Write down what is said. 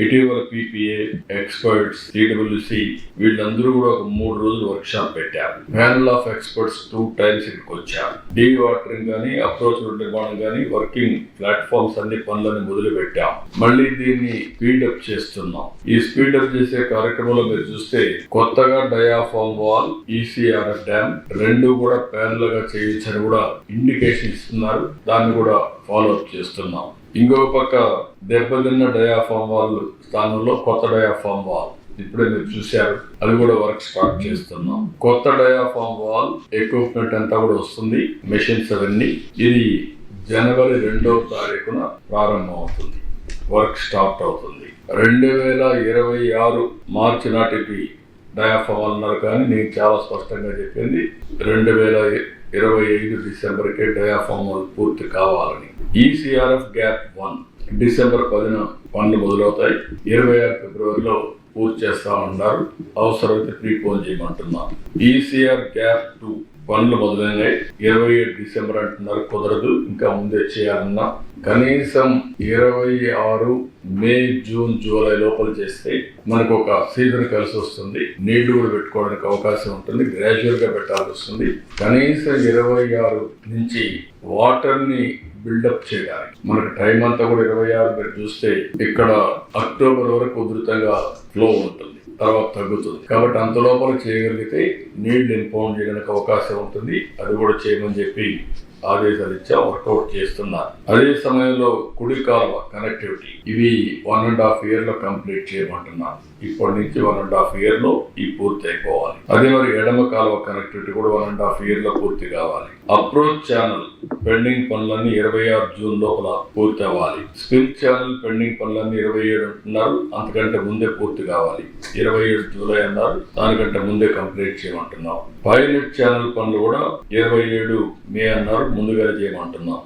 ఇటీవల PPA experts టీడబ్ల్యూసి వీళ్ళందరూ కూడా ఒక మూడు రోజులు వర్క్ షాప్ పెట్టారు. Panel of experts two times ఇక్కడికి వచ్చారు. డీ వాటరింగ్ కానీ అప్రోచ్ రోడ్ నిర్మాణం కానీ వర్కింగ్ ప్లాట్ఫామ్స్ అన్ని పనులను మొదలు పెట్టాం మళ్ళీ దీన్ని స్పీడప్ చేస్తున్నాం. ఈ స్పీడప్ చేసే కార్యక్రమంలో మీరు చూస్తే కొత్తగా డయాఫామ్ వాల్ ఈసీఆర్ఎఫ్ డ్యామ్ రెండు కూడా ప్యానల్గా చేయొచ్చని కూడా ఇండికేషన్ ఇస్తున్నారు. దాన్ని కూడా ఫాలో అప్ చేస్తున్నాం. ఇంకో పక్క దెబ్బతిన్న డయాఫామ్ వాల్ స్థానంలో కొత్త డయాఫామ్ వాల్ ఇప్పుడే మీరు చూశారు. అది కూడా వర్క్ స్టార్ట్ చేస్తున్నాం. కొత్త డయాఫామ్ వాల్ ఎక్విప్మెంట్ అంతా కూడా వస్తుంది. మెషిన్స్ అవన్నీ. ఇది జనవరి రెండవ తారీఖున ప్రారంభం అవుతుంది వర్క్ స్టార్ట్ అవుతుంది. రెండు వేల ఇరవై ఆరు మార్చి నాటికి డయాఫామ్ అన్నారు కానీ నేను చాలా స్పష్టంగా చెప్పింది. రెండు వేల ఇరవై ఐదు డిసెంబర్కే డయాఫామ్ పూర్తి కావాలని. ఈసీఆర్ఎఫ్ గ్యాప్ వన్ డిసెంబర్ పదిన పనులు మొదలవుతాయి. ఇరవై ఆరు ఫిబ్రవరిలో పూర్తి చేస్తా ఉన్నారు. అవసరమైతే ప్రీపోన్ చేయమంటున్నారు. ఈసీఆర్ గ్యాప్ టూ పనులు మొదలైనాయి. ఇరవై ఏడు డిసెంబర్ అంటున్నారు కుదరదు ఇంకా ముందే చేయాలన్నా. కనీసం ఇరవై ఆరు మే జూన్ జూలై లోపల చేస్తే మనకు ఒక సీజన్ కలిసి వస్తుంది. నీళ్ళు కూడా పెట్టుకోవడానికి అవకాశం ఉంటుంది గ్రాడ్యువల్గా పెట్టాల్సి వస్తుంది. కనీసం ఇరవై ఆరు నుంచి వాటర్ని బిల్డప్ చేయడానికి. మనకి టైం అంతా కూడా ఇరవై ఆరు మీరు చూస్తే ఇక్కడ అక్టోబర్ వరకు ఉధృతంగా ఫ్లో ఉంటుంది. తర్వాత తగ్గుతుంది. కాబట్టి అంత లోపల చేయగలిగితే నీళ్ళు ఇంపౌండ్ చేయడానికి అవకాశం ఉంటుంది. అది కూడా చేయమని చెప్పి ఆదేశాలు ఇచ్చా వర్కౌట్ చేస్తున్నారు. అదే సమయంలో కుడి కాలువ కనెక్టివిటీ. ఇవి వన్ అండ్ హాఫ్ ఇయర్లో కంప్లీట్ చేయమంటున్నారు. ఇప్పటి నుంచి వన్ అండ్ హాఫ్ ఇయర్లో ఈ పూర్తి అయిపోవాలి. అదే మరి ఎడమ కాలువ కనెక్టివిటీ కూడా వన్ అండ్ హాఫ్ ఇయర్లో పూర్తి కావాలి. అప్రోచ్ ఛానల్ పెండింగ్ పనులన్నీ ఇరవై ఆరు జూన్ లోపల పూర్తి అవ్వాలి. స్పిల్ ఛానల్ పెండింగ్ పనులన్నీ ఇరవై ఏడు అంటున్నారు. అంతకంటే ముందే పూర్తి కావాలి. ఇరవై ఏడు జూలై అన్నారు. దానికంటే ముందే కంప్లీట్ చేయమంటున్నాం. పైలట్ ఛానల్ పనులు కూడా ఇరవై ఏడు మే అన్నారు. ముందుగా చేయమంటున్నాం.